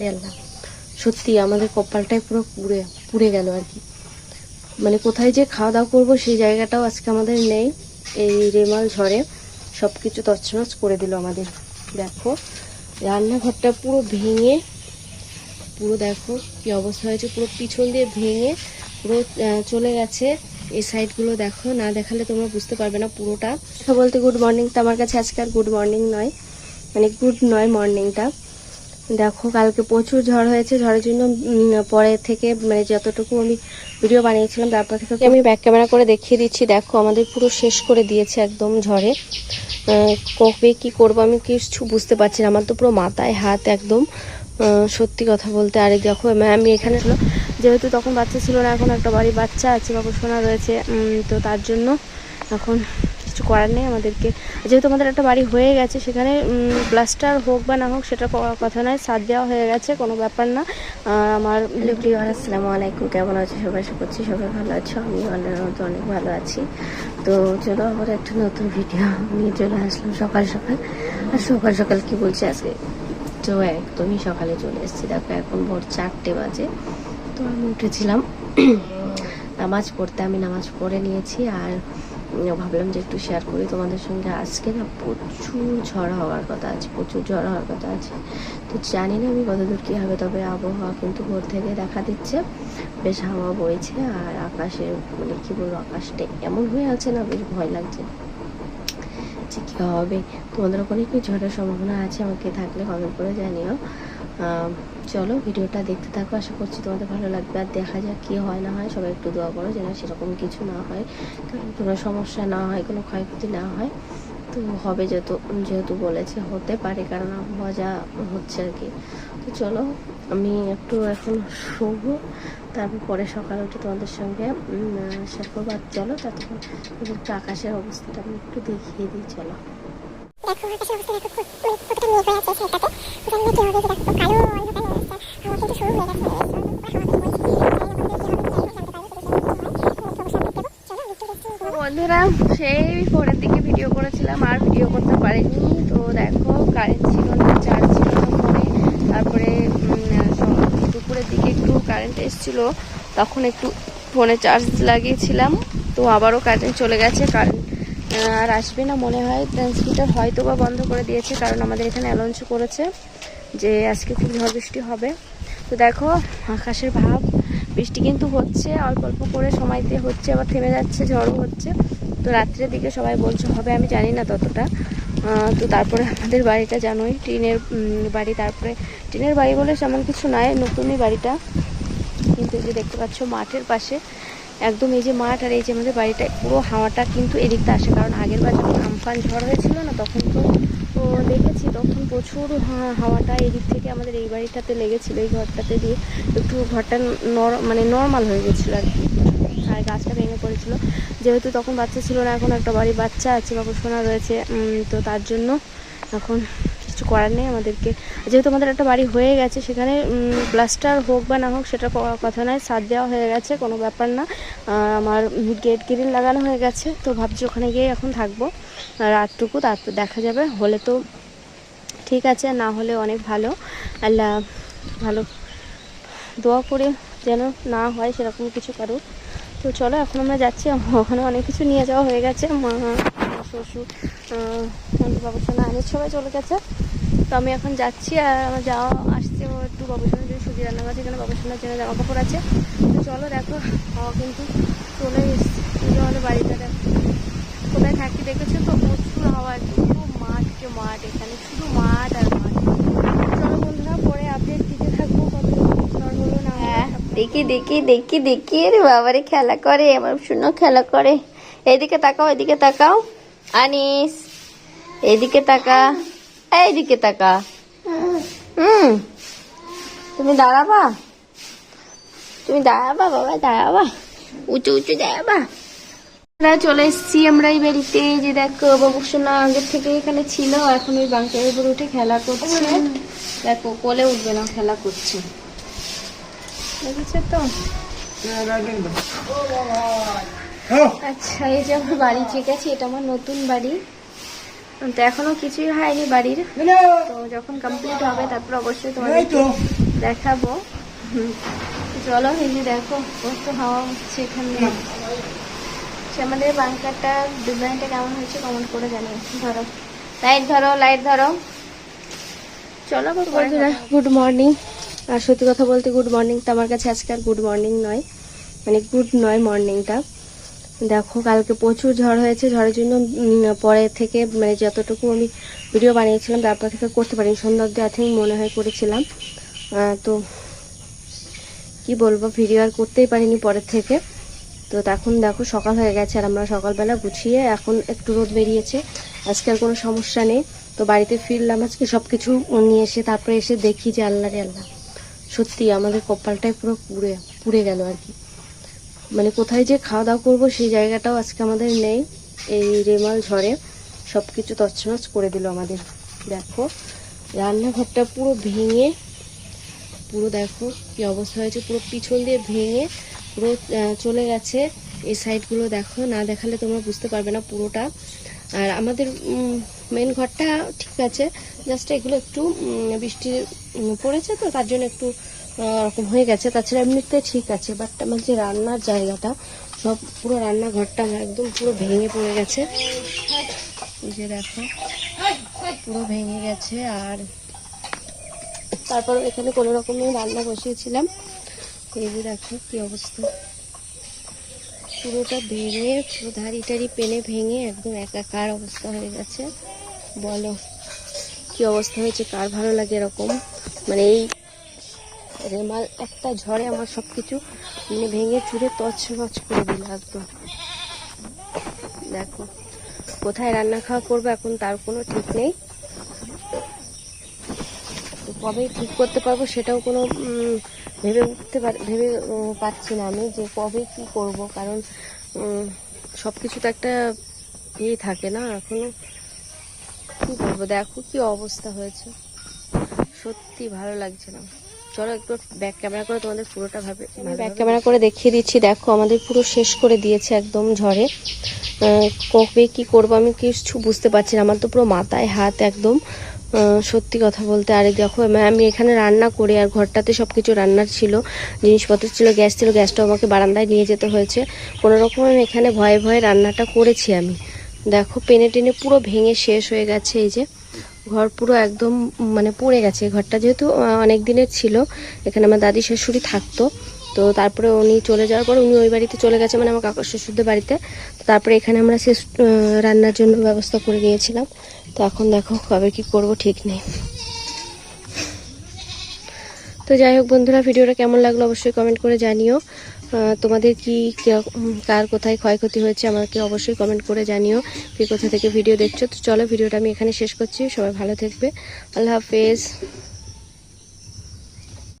আরে আল্লাহ, সত্যি আমাদের কপালটাই পুরো পুড়ে পুড়ে গেল আর কি। মানে কোথায় যে খাওয়া দাওয়া করব সেই জায়গাটাও আজকে আমাদের নেই। এই রেমাল ঝড়ে সব কিছু তছনছ করে দিল আমাদের। দেখো, রান্নাঘরটা পুরো ভেঙে, পুরো দেখো কি অবস্থা হয়েছে, পুরো পিছন দিয়ে ভেঙে পুরো চলে গেছে। এই সাইডগুলো দেখো, না দেখালে তোমরা বুঝতে পারবে না পুরোটা। বলতে গুড মর্নিং তো আমার কাছে আজকে আর গুড মর্নিং নয়। মানে গুড নয় মর্নিংটা দেখো, কালকে প্রচুর ঝড় হয়েছে। ঝড়ের জন্য পরে থেকে মানে যতটুকু আমি ভিডিও বানিয়েছিলাম তারপর থেকে আমি ব্যাক ক্যামেরা করে দেখিয়ে দিচ্ছি। দেখো, আমাদের পুরো শেষ করে দিয়েছে একদম ঝড়ে। কবে কি করব আমি কিছু বুঝতে পারছি না। আমার তো পুরো মাথায় হাত একদম সত্যি কথা বলতে। আরে দেখো আমি এখানে যেহেতু তখন বাচ্চা ছিল না, এখন একটা বাড়ি বাচ্চা আছে, বাবু সোনা রয়েছে তো তার জন্য এখন কিছু করার নেই আমাদেরকে। যেহেতু আমাদের একটা বাড়ি হয়ে গেছে, সেখানে প্লাস্টার হোক বা না হোক, সেটা কথা নয় সাদ দেওয়া হয়ে গেছে, কোনো ব্যাপার না। আমার লিপ্রিওয়ার আসসালামু আলাইকুম, কেমন আছো? সবাই আশা করছি সবাই ভালো আছো আমি অনেক মতো অনেক ভালো আছি। তো চলো, আবার একটা নতুন ভিডিও নিয়ে চলে আসলাম সকাল সকাল। আর সকাল সকাল কি বলছি আজকে? তো একদমই সকালে চলে এসেছি। দেখো, এখন ভোর চারটে বাজে। তো আমি উঠেছিলাম। নামাজ পড়তে, আমি নামাজ পড়ে নিয়েছি। আর ভাবলাম যে একটু শেয়ার করি। তোমাদের সঙ্গে আজকে না প্রচুর ঝড় হওয়ার কথা আছে, প্রচুর ঝড় হওয়ার কথা আছে। তো জানি না আমি কতদূর কী হবে, তবে আবহাওয়া কিন্তু ভোর থেকে দেখা দিচ্ছে। বেশ হাওয়া বইছে আর আকাশে মানে কী বলব, আকাশটা এমন হয়ে আছে না বেশ ভয় লাগছে যে কী হবে। তোমাদের ওখানে কি ঝড়ের সম্ভাবনা আছে আমাকে থাকলে কমেন্ট করে জানিও। চলো ভিডিওটা দেখতে থাকো, আশা করছি তোমাদের ভালো লাগবে। আর দেখা যাক কি হয়, না হয় সবাই একটু দোয়া করো যেন সেরকম কিছু না হয়, কারণ কোনো সমস্যা না হয়, কোনো ক্ষয়ক্ষতি না হয়। তো হবে যেহেতু যেহেতু বলেছে, হতে পারে, কারণ আবহাওয়া যা হচ্ছে আর কি। তো চলো, আমি একটু এখন শোবো, তারপর পরে সকালে উঠে তোমাদের সঙ্গে শেয়ার করব। আর চলো ততক্ষণ একটু আকাশের অবস্থাটা, আমি একটু দেখিয়ে দিই, চলো। দেখো, আকাশের অবস্থা দেখো কতটা মেঘ হয়ে আছে সেটাতে কালো বন্ধুরা, সেই ভোরের দিকে ভিডিও করেছিলাম, আর ভিডিও করতে পারিনি। তো দেখো কারেন্ট ছিল না চার্জ ছিল না ফোনে তারপরে দুপুরের দিকে একটু কারেন্ট এসেছিল, তখন একটু ফোনে চার্জ লাগিয়েছিলাম। তো আবারও কারেন্ট চলে গেছে কারেন্ট আর আসবে না মনে হয়। ট্রান্সমিটার হয়তো বা বন্ধ করে দিয়েছে, কারণ আমাদের এখানে অ্যালাউন্স করেছে যে আজকে খুব ঝড় বৃষ্টি হবে। তো দেখো, আকাশের ভাব, বৃষ্টি কিন্তু হচ্ছে, অল্প অল্প করে সময়তে হচ্ছে, আবার থেমে যাচ্ছে, ঝড়ও হচ্ছে। তো রাত্রের দিকে সবাই বলছে, হবে? আমি জানি না ততটা। তো তারপরে আমাদের বাড়িটা জানোই, টিনের বাড়ি, তারপরে টিনের বাড়ি বলে সেমন কিছু নাই, নতুনই বাড়িটা। কিন্তু যে দেখতে পাচ্ছ, মাঠের পাশে একদম এই যে মাঠ আর এই যে আমাদের বাড়িটা, পুরো হাওয়াটা কিন্তু এদিকটা আসে। কারণ আগের বার যখন আমফান ঝড় হয়েছিল না, তখন তো দেখেছি, তখন প্রচুর হাওয়াটা এদিক থেকে আমাদের এই বাড়িটাতে লেগেছিল, এই ঘরটাতে দিয়ে একটু ঘরটা নর মানে নর্মাল হয়ে গেছিল আর কি। আর গাছটা ভেঙে পড়েছিল। যেহেতু তখন বাচ্চা ছিল না, এখন একটা বাড়ি বাচ্চা আছে, বাবু সোনা রয়েছে তো তার জন্য এখন কিছু করার নেই আমাদেরকে। যেহেতু আমাদের একটা বাড়ি হয়ে গেছে, সেখানে প্লাস্টার হোক বা না হোক, সেটা কথা নয় সাদ দেওয়া হয়ে গেছে, কোনো ব্যাপার না। আমার গেট গ্রিল লাগানো হয়ে গেছে, তো ভাবছি ওখানে গিয়ে এখন থাকব। রাতটুকু তারপর দেখা যাবে, হলে তো ঠিক আছে, না হলে অনেক ভালো। আল্লাহ, ভালো দোয়া করে যেন না হয় সেরকম কিছু কারুর। তো চলো, এখন আমরা যাচ্ছি ওখানে অনেক কিছু নিয়ে যাওয়া হয়ে গেছে। মা শ্বশুর বাবুসোনা আনিস সবাই চলে গেছে। তো আমি এখন যাচ্ছি আর আমার যাওয়া আসছে একটু বাবুসোনার জন্য সুজি রান্না করছে এখানে বাবুসোনার জন্য জামা কাপড় আছে। তো চলো দেখো হাওয়া কিন্তু চলে এসছে। আমাদের বাড়িটা, দেখো। কোথায় থাকি দেখেছ তো? প্রচুর হাওয়া একদম পুরো মাঠকে মাঠ এখানে, শুধু মাঠ আর মাঠ। চলো বন্ধুরা, পরে আপডেট দিতে থাকব কত হ্যাঁ দেখি দেখি দেখি দেখি। রে বাবারে, খেলা করে, আমার শুনো, খেলা করে। এইদিকে তাকাও, এদিকে তাকাও। আনিস, এদিকে তাকা। এইদিকে তাকা। হুম তুমি দাঁড়াবা। তুমি দাঁড়াবা বাবা দাঁড়াবা। উঁচু উঁচু দাঁড়াবা। আমরা চলে এসেছি আমরা এই বাড়িতে। যে দেখো বাবুসোনা আগের থেকে এখানে ছিল এখন ওই বাঙ্কের উপর উঠে খেলা করছে। দেখো কোলে উঠবে না খেলা করছে। দেখেছ তো। আচ্ছা এই যে আমার বাড়ি ঠিক আছে এটা আমার নতুন বাড়ি। তো এখনও কিছুই হয়নি বাড়ির। তো যখন কমপ্লিট হবে তারপর অবশ্যই তোমাদের দেখাবো। হুম। চলো যে দেখো কত হাওয়া হচ্ছে এখানে। সে আমাদের বাংকারটা ডিজাইনটা কেমন হয়েছে কমেন্ট করে জানিও। ধরো। লাইট ধরো লাইট ধরো। চলো বন্ধুরা গুড মর্নিং আর সত্যি কথা বলতে গুড মর্নিং তো আমার কাছে আজকে আর গুড মর্নিং নয়। মানে গুড নয় মর্নিংটা দেখো, কালকে প্রচুর ঝড় হয়েছে। ঝড়ের জন্য পরে থেকে মানে যতটুকু আমি ভিডিও বানিয়েছিলাম, তারপর থেকে করতে পারিনি। সন্ধ্যা অব্দি আই মনে হয় করেছিলাম। তো কি বলব ভিডিও আর করতেই পারিনি পরের থেকে। তো তখন দেখো, সকাল হয়ে গেছে আর আমরা সকালবেলা গুছিয়ে এখন একটু রোদ বেরিয়েছে। আজকে আর কোনো সমস্যা নেই। তো বাড়িতে ফিরলাম আজকে সব কিছু নিয়ে এসে, তারপরে এসে দেখি যে আল্লাহ রে আল্লাহ। সত্যি, আমাদের কপালটাই পুরো পুড়ে পুড়ে গেল আর কি। মানে কোথায় যে খাওয়া দাওয়া করব সেই জায়গাটাও আজকে আমাদের নেই। এই রেমাল ঝড়ে সব কিছু তছনছ করে দিল আমাদের। দেখো, রান্নাঘরটা পুরো ভেঙে, পুরো দেখো কি অবস্থা হয়েছে, পুরো পিছন দিয়ে ভেঙে পুরো চলে গেছে। এই সাইডগুলো দেখো, না দেখালে তোমরা বুঝতে পারবে না পুরোটা। আর আমাদের মেন ঘরটা ঠিক আছে, জাস্ট এগুলো একটু বৃষ্টি পড়েছে তো, তার জন্য একটু ওরকম হয়ে গেছে। তাছাড়া এমনিতে ঠিক আছে বাট আমার যে রান্নার জায়গাটা, সব পুরো রান্নাঘরটা আমার একদম পুরো ভেঙে পড়ে গেছে। এই যে দেখো, পুরো ভেঙে গেছে আর তারপর এখানে কোনো রকমে রান্না বসিয়েছিলাম। এই যে দেখো কি অবস্থা। পুরোটা ভেঙে, পুরো ধারি টারি পেনে ভেঙে একদম একাকার অবস্থা হয়ে গেছে। বলো, কি অবস্থা হয়েছে? কার ভালো লাগে এরকম? মানে এই রেমাল, একটা ঝড়ে আমার সব কিছু মানে ভেঙে চুরে তছনছ করে দিল একদম। দেখো, কোথায় রান্না খাওয়া করব এখন তার কোনো ঠিক নেই। কবে ঠিক করতে পারব সেটাও কোনো ভেবে উঠতে পার, ভেবে পাচ্ছি না আমি যে কবে কি করব। কারণ সব কিছু তো একটা ইয়ে থাকে না, এখনও কি করব? দেখো কি অবস্থা হয়েছে। সত্যি ভালো লাগছে না। চলো একটু ব্যাক ক্যামেরা করে তোমাদের পুরোটা ভাবে ব্যাক ক্যামেরা করে দেখিয়ে দিচ্ছি। দেখো আমাদের পুরো শেষ করে দিয়েছে একদম ঝড়ে। কবে কি করব আমি কিছু বুঝতে পারছি না। আমার তো পুরো মাথায় হাত একদম সত্যি কথা বলতে। আরে দেখো আমি- এখানে রান্না করি আর ঘরটাতে সব কিছু রান্নার ছিল জিনিসপত্র ছিল গ্যাস ছিল গ্যাসটা আমাকে বারান্দায় নিয়ে যেতে হয়েছে। কোনো রকম আমি এখানে ভয়ে ভয়ে রান্নাটা করেছি আমি। দেখো পেনে টেনে পুরো ভেঙে শেষ হয়ে গেছে এই যে। ঘর পুরো একদম মানে পড়ে গেছে। ঘরটা যেহেতু অনেক দিনের ছিল, এখানে আমার দাদি শাশুড়ি থাকতো। তো তারপরে উনি চলে যাওয়ার পর উনি ওই বাড়িতে চলে গেছে মানে আমার কাকা শ্বশুরদের বাড়িতে। তো তারপরে এখানে আমরা সে রান্নার জন্য ব্যবস্থা করে দিয়েছিলাম তো এখন দেখো কবে কি করব ঠিক নেই। তো যাই হোক বন্ধুরা, ভিডিওটা কেমন লাগল অবশ্যই কমেন্ট করে জানিও। তোমাদের কি কার কোথায় ক্ষয়ক্ষতি হয়েছে আমাকে অবশ্যই কমেন্ট করে জানিও কে কোথা থেকে ভিডিও দেখছ। তো চলো ভিডিওটা আমি এখানে শেষ করছি। সবাই ভালো থাকবে। আল্লাহ হাফেজ।